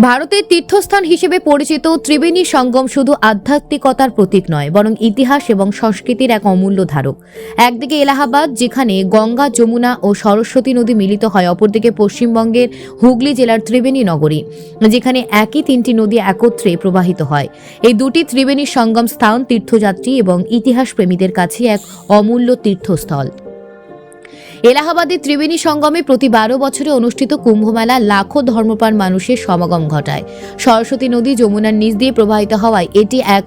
ভারতের তীর্থস্থান হিসেবে পরিচিত ত্রিবেণী সঙ্গম শুধু আধ্যাত্মিকতার প্রতীক নয়, বরং ইতিহাস এবং সংস্কৃতির এক অমূল্য ধারক। একদিকে এলাহাবাদ, যেখানে গঙ্গা, যমুনা ও সরস্বতী নদী মিলিত হয়, অপরদিকে পশ্চিমবঙ্গের হুগলি জেলার ত্রিবেণী নগরী, যেখানে একই তিনটি নদী একত্রে প্রবাহিত হয়। এই দুটি ত্রিবেণী সঙ্গম স্থান, তীর্থযাত্রী এবং ইতিহাস প্রেমীদের কাছে এক অমূল্য তীর্থস্থল। এলাহাবাদের ত্রিবেণী সঙ্গমে প্রতি বারো বছরে অনুষ্ঠিত কুম্ভমেলা লাখো ধর্মপ্রাণ মানুষের সমাগম ঘটায়। সরস্বতী নদী যমুনার নিচ দিয়ে প্রবাহিত হওয়ায় এটি এক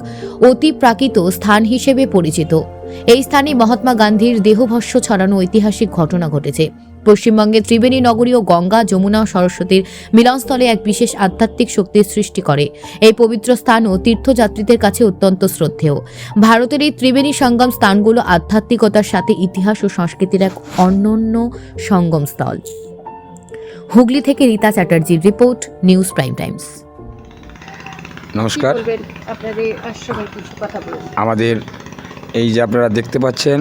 অতি প্রাকৃত স্থান হিসেবে পরিচিত। এই স্থানে মহাত্মা গান্ধীর দেহভস্য ছড়ানো ঐতিহাসিক ঘটনা ঘটেছে। পশ্চিমবঙ্গের ত্রিবেণী নগরী ও গঙ্গা যমুনা ও সরস্বতীর মিলনস্থলে এক বিশেষ আধ্যাত্মিক শক্তির সৃষ্টি করে। এই পবিত্র স্থানও তীর্থযাত্রীদের কাছে অত্যন্ত শ্রদ্ধেয়। ভারতের এই ত্রিবেণী সঙ্গম স্থানগুলো আধ্যাত্মিকতার সাথে ইতিহাস ও সংস্কৃতির এক অনন্য সঙ্গম স্থল হুগলি থেকে রীতা চ্যাটার্জির রিপোর্ট নিউজ প্রাইম টাইমস। নমস্কার। আমাদের এই যে আপনারা দেখতে পাচ্ছেন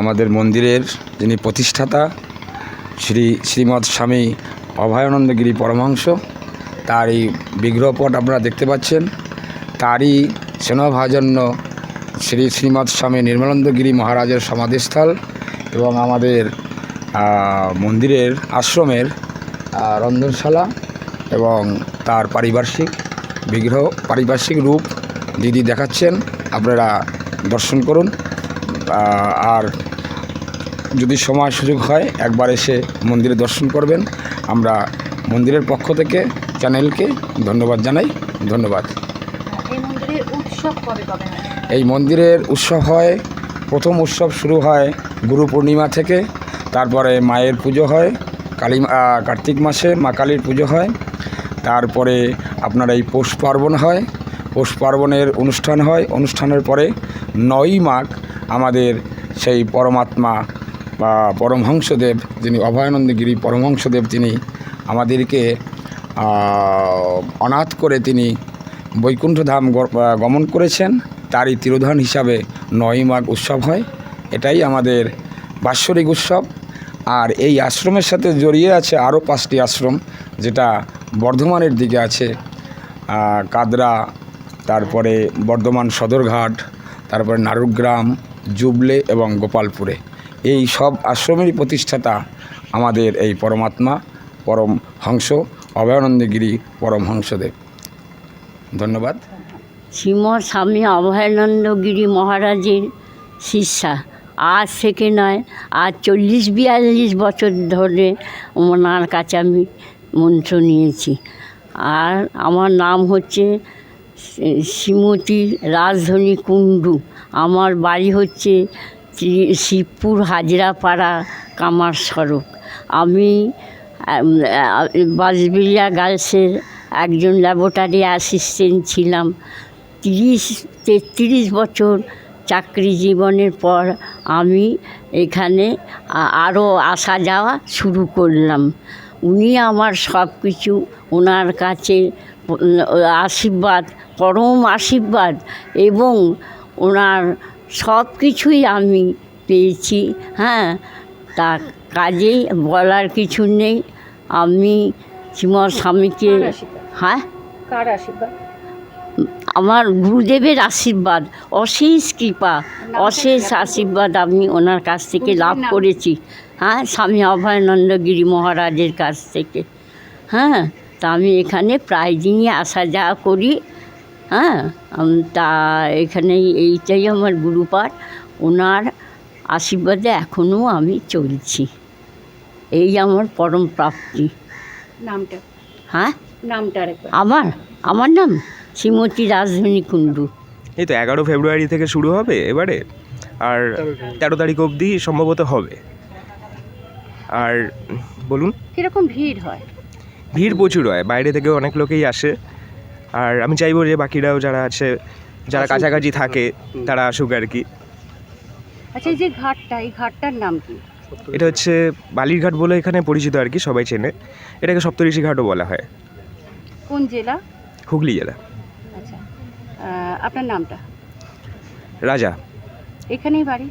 আমাদের মন্দিরের যিনি প্রতিষ্ঠাতা, শ্রী শ্রীমৎ স্বামী অভয়ানন্দগিরি পরমহংস তার এই বিগ্রহপট আপনারা দেখতে পাচ্ছেন। তারই স্নেহভাজন্য শ্রী শ্রীমৎ স্বামী নির্মলানন্দগিরি মহারাজের সমাধিস্থল এবং আমাদের মন্দিরের আশ্রমের রন্ধনশালা এবং তার পারিপার্শ্বিক বিগ্রহ, পারিপার্শ্বিক রূপ দিদি দেখাচ্ছেন। আপনারা দর্শন করুন। আর যদি সময় সুযোগ হয় একবার এসে মন্দিরে দর্শন করবেন। আমরা মন্দিরের পক্ষ থেকে চ্যানেলকে ধন্যবাদ জানাই। ধন্যবাদ। এই মন্দিরের উৎসব হয়? হয় প্রথম উৎসব শুরু হয় গুরু পূর্ণিমা থেকে তারপরে মায়ের পুজো হয় কালী কার্তিক মাসে মা কালীর পুজো হয় তারপরে আপনার এই পৌষ পার্বণ হয়। পৌষ পার্বণের অনুষ্ঠান হয় অনুষ্ঠানের পরে নয়ই মাঘ আমাদের সেই পরমাত্মা বা পরমহংসদেব যিনি অভয়ানন্দগিরি, পরমহংসদেব তিনি আমাদেরকে অনাথ করে তিনি বৈকুণ্ঠধাম গমন করেছেন, তারই তিরোধান হিসাবে নয় মাঘ উৎসব হয়। এটাই আমাদের বাৎসরিক উৎসব। আর এই আশ্রমের সাথে জড়িয়ে আছে আরও পাঁচটি আশ্রম, যেটা বর্ধমানের দিকে আছে। কাদরা, তারপরে বর্ধমান সদরঘাট, তারপরে নারুগ্রাম জুবলে এবং গোপালপুরে। এই সব আশ্রমেরই প্রতিষ্ঠাতা আমাদের এই পরমাত্মা, পরম হংস, অভয়ানন্দগিরি পরমহংসদেব ধন্যবাদ। শ্রীমৎ স্বামী অভয়ানন্দগিরি মহারাজের শিষ্যা। আজ থেকে নয়, আজ চল্লিশ বিয়াল্লিশ বছর ধরে ওনার কাছে আমি মন্ত্র নিয়েছি। আর আমার নাম হচ্ছে শ্রীমতী রাজধনী কুণ্ডু। আমার বাড়ি হচ্ছে শিবপুর হাজরাপাড়া কামার সড়ক আমি বাসবিলিয়া গার্লসের একজন ল্যাবরেটরি অ্যাসিস্ট্যান্ট ছিলাম। তিরিশ, তেত্রিশ বছর চাকরি জীবনের পর আমি এখানে আরও আসা যাওয়া শুরু করলাম। উনি আমার সব কিছু ওনার কাছে আশীর্বাদ পরম আশীর্বাদ এবং ওনার সব কিছুই আমি পেয়েছি। হ্যাঁ তা কাজেই বলার কিছু নেই। আমি শ্রীমৎ স্বামীকে হ্যাঁ? কার আশীর্বাদ? আমার গুরুদেবের আশীর্বাদ অশেষ কৃপা অশেষ আশীর্বাদ আমি ওনার কাছ থেকে লাভ করেছি। হ্যাঁ স্বামী অভয়ানন্দগিরি মহারাজের কাছ থেকে। হ্যাঁ তা আমি এখানে প্রায় দিনই আসা যাওয়া করি হ্যাঁ? তা এখানে এইটাই আমার গুরুপাঠ ওনার আশীর্বাদে এখনও আমি চলছি। এই আমার পরম প্রাপ্তি। নামটা? হ্যাঁ? নামটা আমার? আমার নাম? শ্রীমতী রাজধানী কুণ্ডু। এই তো এগারো ফেব্রুয়ারি থেকে শুরু হবে এবারে আর তেরো তারিখ অবধি সম্ভবত হবে। আর বলুন। কীরকম ভিড় হয়? ভিড় প্রচুর হয় বাইরে থেকে অনেক লোকেই আসে। আর আমি চাইব যে বাকিরাও যারা আছে যারা কাছাকাছি থাকে তারা আসুক আর কি। আচ্ছা এই যে ঘাটটা এই ঘাটটার নাম কি? এটা হচ্ছে বালিরঘাট বলে এখানে পরিচিত আর কি সবাই চেনে। এটাকে সপ্তঋষি ঘাটও বলা হয়। কোন জেলা? হুগলি জেলা। আচ্ছা আপনার নামটা? রাজা। এখানেই বাড়ি?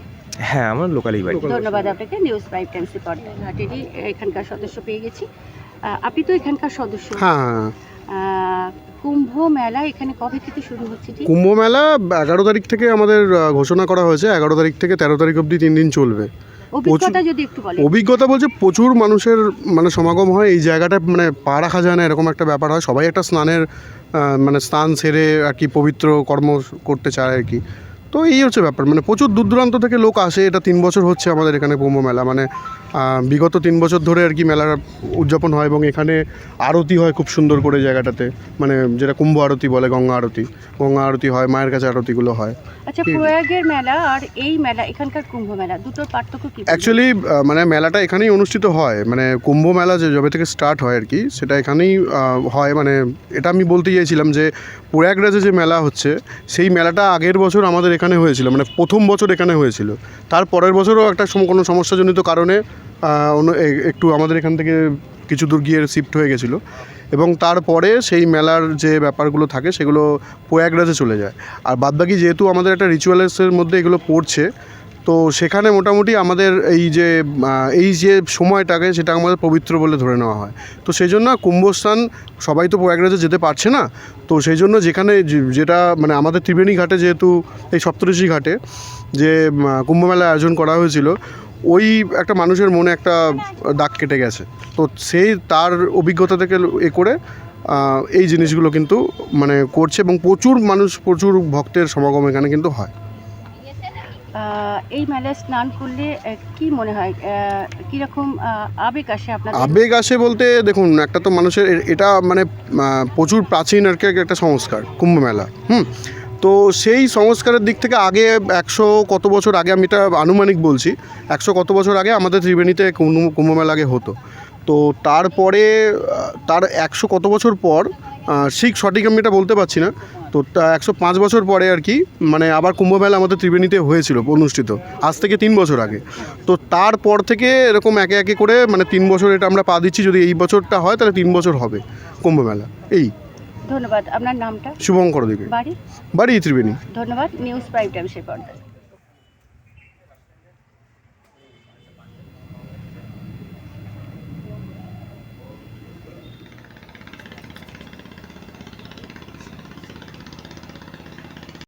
হ্যাঁ আমার লোকালই বাড়ি। ধন্যবাদ আপনাকে নিউজ প্রাইম টাইমস রিপোর্টার ঘাটেরই এখানকার সদস্য পেয়ে গেছি। আপনি তো এখানকার সদস্য। হ্যাঁ। কুম্ভ মেলা এখানে কবে থেকে শুরু হচ্ছে কুম্ভ মেলা এগারো তারিখ থেকে আমাদের ঘোষণা করা হয়েছে। এগারো তারিখ থেকে তেরো তারিখ অবধি তিন দিন চলবে। অভিজ্ঞতা বলছে প্রচুর মানুষের মানে সমাগম হয়। এই জায়গাটা মানে পা রাখা যায় না এরকম একটা ব্যাপার হয়। সবাই একটা স্নানের মানে স্নান সেরে আর কি পবিত্র কর্ম করতে চায় আর কি। তো এই হচ্ছে ব্যাপার। মানে প্রচুর দূর দূরান্ত থেকে লোক আসে। এটা তিন বছর হচ্ছে আমাদের এখানে কুম্ভ মেলা। মানে বিগত তিন বছর ধরে আর কি মেলার উদযাপন হয় এবং এখানে আরতি হয় খুব সুন্দর করে জায়গাটাতে। মানে যেটা কুম্ভ আরতি বলে গঙ্গা আরতি। গঙ্গা আরতি হয় মায়ের কাছে আরতিগুলো হয়। আচ্ছা প্রয়াগের মেলা আর এই মেলা এখানকার কুম্ভ মেলা দুটোর পার্থক্য কি অ্যাকচুয়ালি মানে মেলাটা এখানেই অনুষ্ঠিত হয়। মানে কুম্ভ মেলা যে যবে থেকে স্টার্ট হয় আর কি সেটা এখানেই হয়। মানে এটা আমি বলতে চাইছিলাম যে প্রয়াগরাজে যে মেলা হচ্ছে সেই মেলাটা আগের বছর আমাদের এখানে হয়েছিল মানে প্রথম বছর এখানে হয়েছিল। তার পরের বছরও একটা কোনো সমস্যাজনিত কারণে অন্য- একটু আমাদের এখান থেকে কিছু দূর গিয়ে শিফট হয়ে গেছিল। এবং তারপরে সেই মেলার যে ব্যাপারগুলো থাকে, সেগুলো প্রয়াগরাজে চলে যায়। আর বাদবাকি যেহেতু আমাদের একটা রিচুয়ালসের মধ্যে এগুলো পড়ছে তো সেখানে মোটামুটি আমাদের এই যে এই যে সময়টাকে সেটা আমাদের পবিত্র বলে ধরে নেওয়া হয়। তো সেই জন্য কুম্ভস্থান সবাই তো প্রয়াগরাজে যেতে পারছে না। তো সেই জন্য যেখানে যেটা মানে আমাদের ত্রিবেণী ঘাটে যেহেতু, এই সপ্তঋষি ঘাটে যে কুম্ভমেলা আয়োজন করা হয়েছিল, ওই একটা মানুষের মনে একটা দাগ কেটে গেছে। তো সেই তার অভিজ্ঞতা থেকে এ করে এই জিনিসগুলো কিন্তু মানে করছে এবং প্রচুর মানুষ, প্রচুর ভক্তের সমাগম এখানে কিন্তু হয়। এই মেলায় স্নান করলে কি মনে হয়? কীরকম আবেগ আসে আপনার আবেগ আসে বলতে, দেখুন, একটা তো মানুষের এটা মানে প্রচুর প্রাচীন আর কি একটা সংস্কার, কুম্ভ মেলা, হুম? তো সেই সংস্কারের দিক থেকে আগে একশো কত বছর আগে, আমি এটা আনুমানিক বলছি, একশো কত বছর আগে আমাদের ত্রিবেণীতে কুম্ভ- মেলা আগে হতো। তো তারপরে তার একশো কত বছর পর ঠিক সঠিক আমি এটা বলতে পারছি না তো একশো পাঁচ বছর পরে আর কি মানে আবার কুম্ভমেলা আমাদের ত্রিবেণীতে হয়েছিল অনুষ্ঠিত। আজ থেকে তিন বছর আগে। তো তারপর থেকে এরকম একে একে করে মানে তিন বছর এটা আমরা পা দিচ্ছি যদি এই বছরটা হয় তাহলে তিন বছর হবে কুম্ভমেলা। এই। ধন্যবাদ। আপনার নামটা? শুভঙ্কর দেবী বাড়ি? বাড়ি ত্রিবেণী। ধন্যবাদ। নিউজ প্রাইম টাইম সে